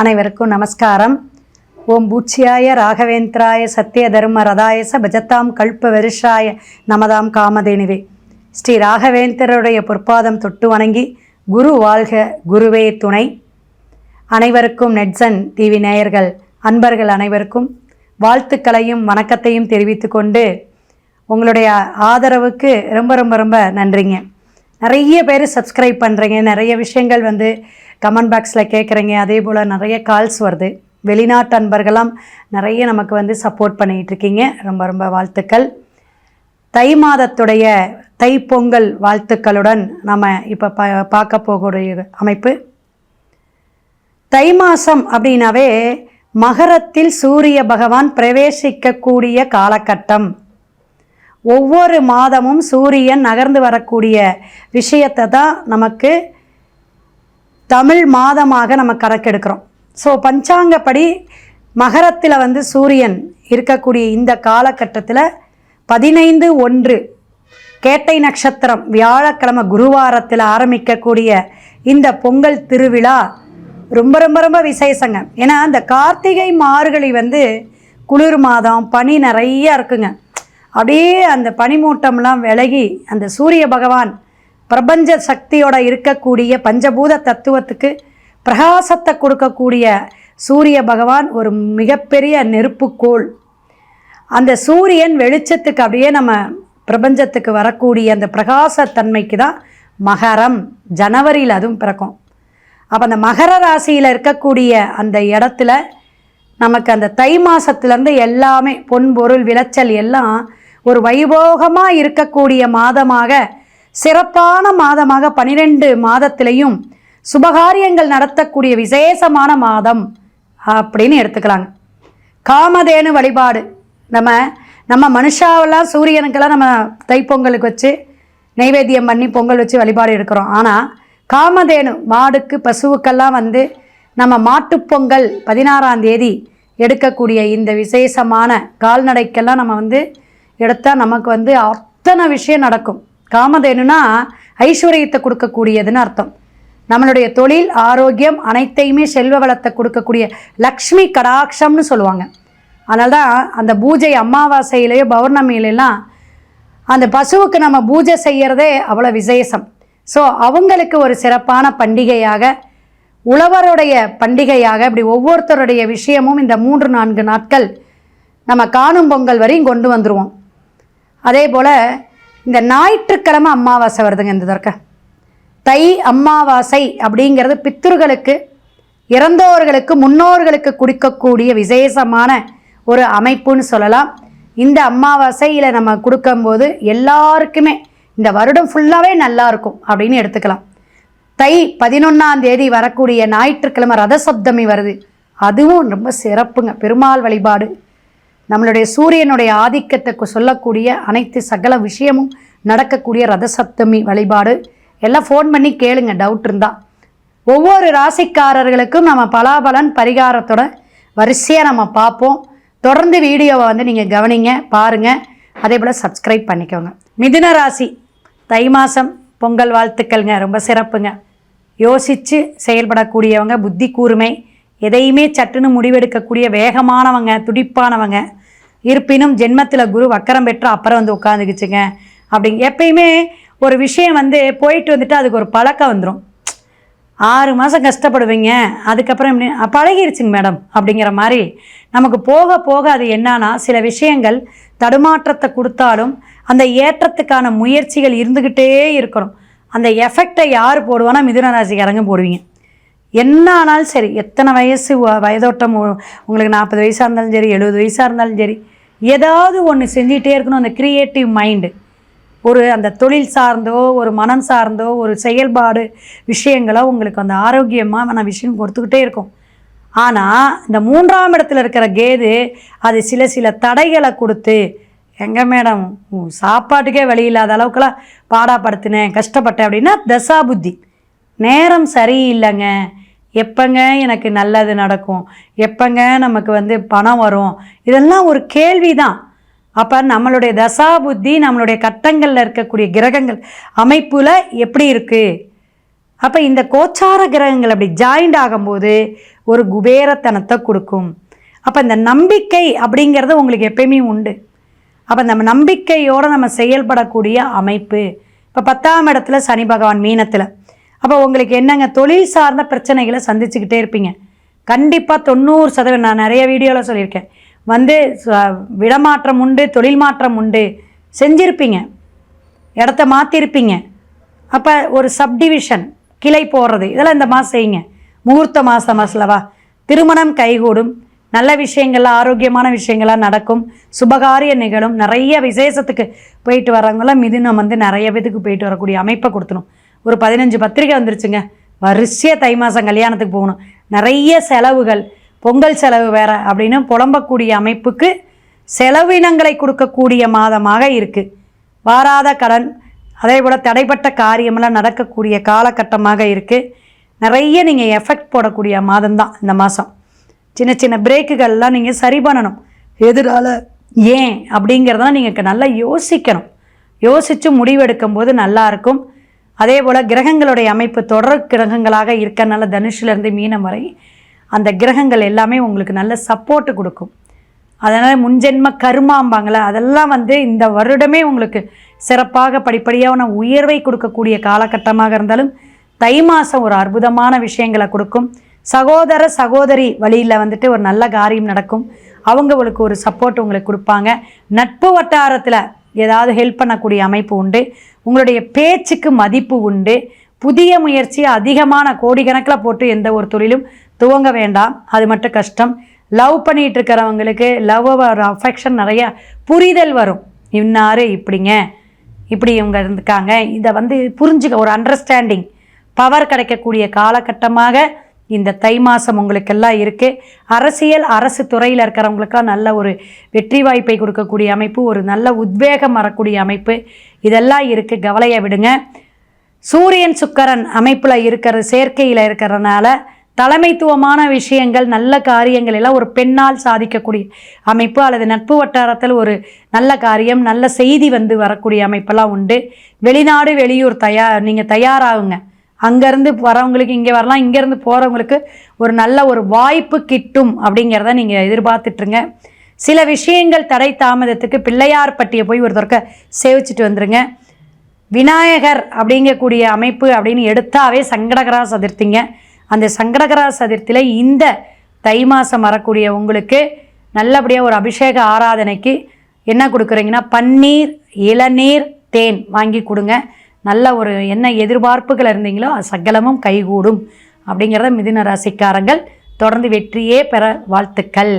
அனைவருக்கும் நமஸ்காரம். ஓம் பூச்சியாய ராகவேந்திராய சத்திய தர்ம ரதாயச பஜத்தாம் கல்ப வருஷாய நமதாம் காமதேனிவே. ஸ்ரீ ராகவேந்திரருடைய பொற்பாதம் தொட்டு வணங்கி குரு வாழ்க குருவே துணை. அனைவருக்கும் நெட்சன் டிவி நேயர்கள் அன்பர்கள் அனைவருக்கும் வாழ்த்துக்களையும் வணக்கத்தையும் தெரிவித்து கொண்டு உங்களுடைய ஆதரவுக்கு ரொம்ப ரொம்ப ரொம்ப நன்றிங்க. நிறைய பேர் சப்ஸ்கிரைப் பண்ணுறீங்க நிறைய விஷயங்கள் வந்து கமெண்ட் பாக்ஸில் கேட்குறீங்க அதே போல் நிறைய கால்ஸ் வருது. வெளிநாட்டு அன்பர்களாம் நிறைய நமக்கு வந்து சப்போர்ட் பண்ணிகிட்ருக்கீங்க ரொம்ப ரொம்ப வாழ்த்துக்கள். தை மாதத்துடைய தைப்பொங்கல் வாழ்த்துக்களுடன் நம்ம இப்போ பா பார்க்க போகக்கூடிய அமைப்பு. தை மாதம் அப்படின்னாவே மகரத்தில் சூரிய பகவான் பிரவேசிக்கக்கூடிய காலகட்டம். ஒவ்வொரு மாதமும் சூரியன் நகர்ந்து வரக்கூடிய விஷயத்தை தான் நமக்கு தமிழ் மாதமாக நம்ம கணக்கெடுக்கிறோம் ஸோ பஞ்சாங்கப்படி மகரத்தில் வந்து சூரியன் இருக்கக்கூடிய இந்த காலகட்டத்தில் பதினைந்து ஒன்று கேட்டை நட்சத்திரம் வியாழக்கிழமை குருவாரத்தில் ஆரம்பிக்கக்கூடிய இந்த பொங்கல் திருவிழா ரொம்ப ரொம்ப ரொம்ப விசேஷங்க. ஏன்னா இந்த கார்த்திகை மார்கழி வந்து குளிர் மாதம் பனி நிறையா இருக்குங்க. அப்படியே அந்த பனிமூட்டம்லாம் விலகி அந்த சூரிய பகவான் பிரபஞ்ச சக்தியோட இருக்கக்கூடிய பஞ்சபூத தத்துவத்துக்கு பிரகாசத்தை கொடுக்கக்கூடிய சூரிய பகவான் ஒரு மிகப்பெரிய நெருப்புக்கோள். அந்த சூரியன் வெளிச்சத்துக்கு அப்படியே நம்ம பிரபஞ்சத்துக்கு வரக்கூடிய அந்த பிரகாசத்தன்மைக்கு தான் மகரம். ஜனவரியில் அதுவும் பிறக்கும். அப்போ அந்த மகர ராசியில் இருக்கக்கூடிய அந்த இடத்துல நமக்கு அந்த தை மாதத்துலேருந்து எல்லாமே பொன் பொருள் விளைச்சல் எல்லாம் ஒரு வைபோகமாக இருக்கக்கூடிய மாதமாக சிறப்பான மாதமாக பனிரெண்டு மாதத்திலையும் சுபகாரியங்கள் நடத்தக்கூடிய விசேஷமான மாதம் அப்படின்னு எடுத்துக்கலாங்க. காமதேனு வழிபாடு. நம்ம நம்ம மனுஷாவெல்லாம் சூரியனுக்கெல்லாம் நம்ம தைப்பொங்கலுக்கு வச்சு நைவேத்தியம் பண்ணி பொங்கல் வச்சு வழிபாடு எடுக்கிறோம். ஆனால் காமதேனு மாடுக்கு பசுவுக்கெல்லாம் வந்து நம்ம மாட்டுப்பொங்கல் பதினாறாம் தேதி எடுக்கக்கூடிய இந்த விசேஷமான கால்நடைக்கெல்லாம் நம்ம வந்து எடுத்தால் நமக்கு வந்து அத்தனை விஷயம் நடக்கும். காமதேனுனா ஐஸ்வர்யத்தை கொடுக்கக்கூடியதுன்னு அர்த்தம். நம்மளுடைய தொழில் ஆரோக்கியம் அனைத்தையுமே செல்வ வளத்தை கொடுக்கக்கூடிய லக்ஷ்மி கடாட்சம்னு சொல்லுவாங்க. அதனால தான் அந்த பூஜை அமாவாசையிலேயோ பௌர்ணமியிலெல்லாம் அந்த பசுவுக்கு நம்ம பூஜை செய்கிறதே அவ்வளோ விசேஷம். ஸோ அவங்களுக்கு ஒரு சிறப்பான பண்டிகையாக உழவருடைய பண்டிகையாக இப்படி ஒவ்வொருத்தருடைய விஷயமும் இந்த மூன்று நான்கு நாட்கள் நம்ம காணும் பொங்கல் வரையும் கொண்டு வந்துடுவோம் அதே போல் இந்த ஞாயிற்றுக்கிழமை அமாவாசை வருதுங்க இந்த தர்க்க. தை அமாவாசை அப்படிங்கிறது பித்தர்களுக்கு இறந்தோர்களுக்கு முன்னோர்களுக்கு கொடுக்கக்கூடிய விசேஷமான ஒரு அமைப்புன்னு சொல்லலாம். இந்த அமாவாசையில் நம்ம கொடுக்கும்போது எல்லாருக்குமே இந்த வருடம் ஃபுல்லாகவே நல்லா இருக்கும் அப்படின்னு எடுத்துக்கலாம். தை பதினொன்றாம் தேதி வரக்கூடிய ஞாயிற்றுக்கிழமை ரத சப்தமி வருது. அதுவும் ரொம்ப சிறப்புங்க பெருமாள் வழிபாடு. நம்மளுடைய சூரியனுடைய ஆதிக்கத்தை சொல்லக்கூடிய அனைத்து சகல விஷயமும் நடக்கக்கூடிய ரத சப்தமி வழிபாடு. எல்லாம் ஃபோன் பண்ணி கேளுங்க டவுட் இருந்தால் ஒவ்வொரு ராசிக்காரர்களுக்கும் நம்ம பலாபலன் பரிகாரத்தோட வரிசையாக நம்ம பார்ப்போம். தொடர்ந்து வீடியோவை வந்து நீங்கள் கவனிங்க பாருங்கள் அதே போல் சப்ஸ்கிரைப் பண்ணிக்கோங்க. மிதுன ராசி தை மாதம் பொங்கல் வாழ்த்துக்கள்ங்க. ரொம்ப சிறப்புங்க. யோசித்து செயல்படக்கூடியவங்க புத்தி கூர்மை எதையுமே சட்டுன்னு முடிவெடுக்கக்கூடிய வேகமானவங்க துடிப்பானவங்க. இருப்பினும் ஜென்மத்தில் குரு வக்கரம் பெற்று அப்புறம் வந்து உட்காந்துக்குச்சுங்க அப்படிங்க எப்பயுமே ஒரு விஷயம் வந்து போயிட்டு வந்துட்டு அதுக்கு ஒரு பழக்கம் வந்துடும் ஆறு மாதம் கஷ்டப்படுவீங்க அதுக்கப்புறம் பழகிருச்சுங்க மேடம் அப்படிங்கிற மாதிரி. நமக்கு போக போக அது என்னன்னா சில விஷயங்கள் தடுமாற்றத்தை கொடுத்தாலும் அந்த ஏற்றத்துக்கான முயற்சிகள் இருந்துக்கிட்டே இருக்கணும். அந்த எஃபெக்டை யார் போடுவானா மிதுன ராசிக்காரங்க போடுவீங்க. என்ன ஆனாலும் சரி எத்தனை வயசு வ- வயதோட்டம் உங்களுக்கு நாற்பது வயசாக இருந்தாலும் சரி எழுபது வயசாக இருந்தாலும் சரி ஏதாவது ஒன்று செஞ்சிகிட்டே இருக்கணும் அந்த க்ரியேட்டிவ் மைண்டு ஒரு அந்த தொழில் சார்ந்தோ ஒரு மனம் சார்ந்தோ ஒரு செயல்பாடு விஷயங்களோ உங்களுக்கு அந்த ஆரோக்கியமான விஷயம் கொடுத்துக்கிட்டே இருக்கும். ஆனால் இந்த மூன்றாம் இடத்துல இருக்கிற கேது அது சில சில தடைகளை கொடுத்து எங்கே மேடம் சாப்பாட்டுக்கே வழி இல்லாத அளவுக்குலாம் பாடாப்படுத்தினேன் கஷ்டப்பட்டேன் அப்படின்னா தசா புத்தி நேரம் சரியில்லைங்க. எப்போங்க எனக்கு நல்லது நடக்கும்? எப்போங்க நமக்கு வந்து பணம் வரும்? இதெல்லாம் ஒரு கேள்வி தான் அப்போ நம்மளுடைய தசா புத்தி நம்மளுடைய கட்டங்களில் இருக்கக்கூடிய கிரகங்கள் அமைப்பில் எப்படி இருக்குது அப்போ இந்த கோச்சார கிரகங்கள் அப்படி ஜாயிண்ட் ஆகும்போது ஒரு குபேரத்தனத்தை கொடுக்கும். அப்போ இந்த நம்பிக்கை அப்படிங்கிறது உங்களுக்கு எப்பயுமே உண்டு. அப்போ நம்ம நம்பிக்கையோடு நம்ம செயல்படக்கூடிய அமைப்பு. இப்போ பத்தாம் இடத்துல சனி பகவான் மீனத்தில். அப்போ உங்களுக்கு என்னங்க? தொழில் சார்ந்த பிரச்சனைகளை சந்திச்சுக்கிட்டே இருப்பீங்க. கண்டிப்பாக தொண்ணூறு சதவீதம் நான் நிறைய வீடியோவில் சொல்லியிருக்கேன். வந்து விடமாற்றம் உண்டு தொழில் மாற்றம் உண்டு. செஞ்சுருப்பீங்க. இடத்த மாற்றிருப்பீங்க அப்போ ஒரு சப்டிவிஷன் கிளை போடுறது இதெல்லாம் இந்த மாதம் செய்யுங்க. முகூர்த்த மாதம் மாசலவா திருமணம் கைகூடும். நல்ல விஷயங்கள்லாம் ஆரோக்கியமான விஷயங்கள்லாம் நடக்கும். சுபகாரிய நிகழும். நிறைய விசேஷத்துக்கு போயிட்டு வரவங்களாம் மிதுனம் வந்து நிறைய பேத்துக்கு போயிட்டு வரக்கூடிய அமைப்பை கொடுத்துரும். ஒரு பதினஞ்சு பத்திரிக்கை வந்துருச்சுங்க. வரிசையாக தை மாதம் கல்யாணத்துக்கு போகணும். நிறைய செலவுகள். பொங்கல் செலவு வேறு அப்படின்னு புலம்பக்கூடிய அமைப்புக்கு செலவினங்களை கொடுக்கக்கூடிய மாதமாக இருக்குது வாராத கடன் அதே போல் தடைப்பட்ட காரியமெல்லாம் நடக்கக்கூடிய காலகட்டமாக இருக்குது நிறைய நீங்கள் எஃபெக்ட் போடக்கூடிய மாதம்தான் இந்த மாதம் சின்ன சின்ன பிரேக்குகள்லாம் நீங்கள் சரி பண்ணணும். எதிரால் ஏன் அப்படிங்கிறதெல்லாம் நீங்கள் நல்லா யோசிக்கணும். யோசித்து முடிவெடுக்கும் போது நல்லாயிருக்கும் அதே போல் கிரகங்களுடைய அமைப்பு தொடர் கிரகங்களாக இருக்கனால தனுஷிலேருந்து மீனம் வரை அந்த கிரகங்கள் எல்லாமே உங்களுக்கு நல்ல சப்போர்ட்டு கொடுக்கும். அதனால் முன்ஜென்ம கருமாம்பாங்களே அதெல்லாம் வந்து இந்த வருடமே உங்களுக்கு சிறப்பாக படிப்படியான உயர்வை கொடுக்கக்கூடிய காலகட்டமாக இருந்தாலும் தை மாதம் ஒரு அற்புதமான விஷயங்களை கொடுக்கும். சகோதர சகோதரி வழியில் வந்துட்டு ஒரு நல்ல காரியம் நடக்கும். அவங்க ஒரு சப்போர்ட் உங்களுக்கு கொடுப்பாங்க. நட்பு வட்டாரத்தில் ஏதாவது ஹெல்ப் பண்ணக்கூடிய அமைப்பு உண்டு. உங்களுடைய பேச்சுக்கு மதிப்பு உண்டு. புதிய முயற்சி அதிகமான கோடிக்கணக்கில் போட்டு எந்த ஒரு தொழிலும் துவங்க வேண்டாம். அது மட்டும் கஷ்டம். லவ் பண்ணிகிட்டு இருக்கிறவங்களுக்கு லவ் அஃபெக்ஷன் நிறைய புரிதல் வரும். இன்னாரு இப்படிங்க. இப்படி இவங்க இருந்துக்காங்க. இதை வந்து புரிஞ்சுக்க ஒரு அண்டர்ஸ்டாண்டிங் பவர் கிடைக்கக்கூடிய காலகட்டமாக இந்த தை மாதம் உங்களுக்கெல்லாம் இருக்குது அரசியல் அரசு துறையில் இருக்கிறவங்களுக்கெல்லாம் நல்ல ஒரு வெற்றி வாய்ப்பை கொடுக்கக்கூடிய அமைப்பு ஒரு நல்ல உத்வேகம் வரக்கூடிய அமைப்பு. இதெல்லாம் இருக்குது கவலையை விடுங்க. சூரியன் சுக்கரன் அமைப்பில் இருக்கிற சேர்க்கையில் இருக்கிறதுனால தலைமைத்துவமான விஷயங்கள் நல்ல காரியங்கள் எல்லாம் ஒரு பெண்ணால் சாதிக்கக்கூடிய அமைப்பு அல்லது நட்பு வட்டாரத்தில் ஒரு நல்ல காரியம் நல்ல செய்தி வந்து வரக்கூடிய அமைப்பெல்லாம் உண்டு. வெளிநாடு வெளியூர் தயார் நீங்கள் தயாராகுங்க. அங்கேருந்து வரவங்களுக்கு இங்கே வரலாம் இங்கேருந்து போகிறவங்களுக்கு ஒரு நல்ல ஒரு வாய்ப்பு கிட்டும் அப்படிங்கிறத நீங்கள் எதிர்பார்த்துட்ருங்க. சில விஷயங்கள் தடை தாமதத்துக்கு பிள்ளையார் பட்டியை போய் ஒரு தடவை சேவிச்சிட்டு வந்துருங்க. விநாயகர் அப்படிங்கக்கூடிய அமைப்பு அப்படின்னு எடுத்தாவே சங்கடகரா சதுர்த்திங்க. அந்த சங்கடகரா சதுர்த்தியில் இந்த தை மாதம் வரக்கூடிய உங்களுக்கு நல்லபடியாக ஒரு அபிஷேக ஆராதனைக்கு என்ன கொடுக்குறீங்கன்னா பன்னீர் இளநீர் தேன் வாங்கி கொடுங்க. நல்ல ஒரு என்ன எதிர்பார்ப்புகள் இருந்தீங்களோ அது சகலமும் கைகூடும். அப்படிங்கிறத மிதுன ராசிக்காரங்கள் தொடர்ந்து வெற்றியே பெற வாழ்த்துக்கள்.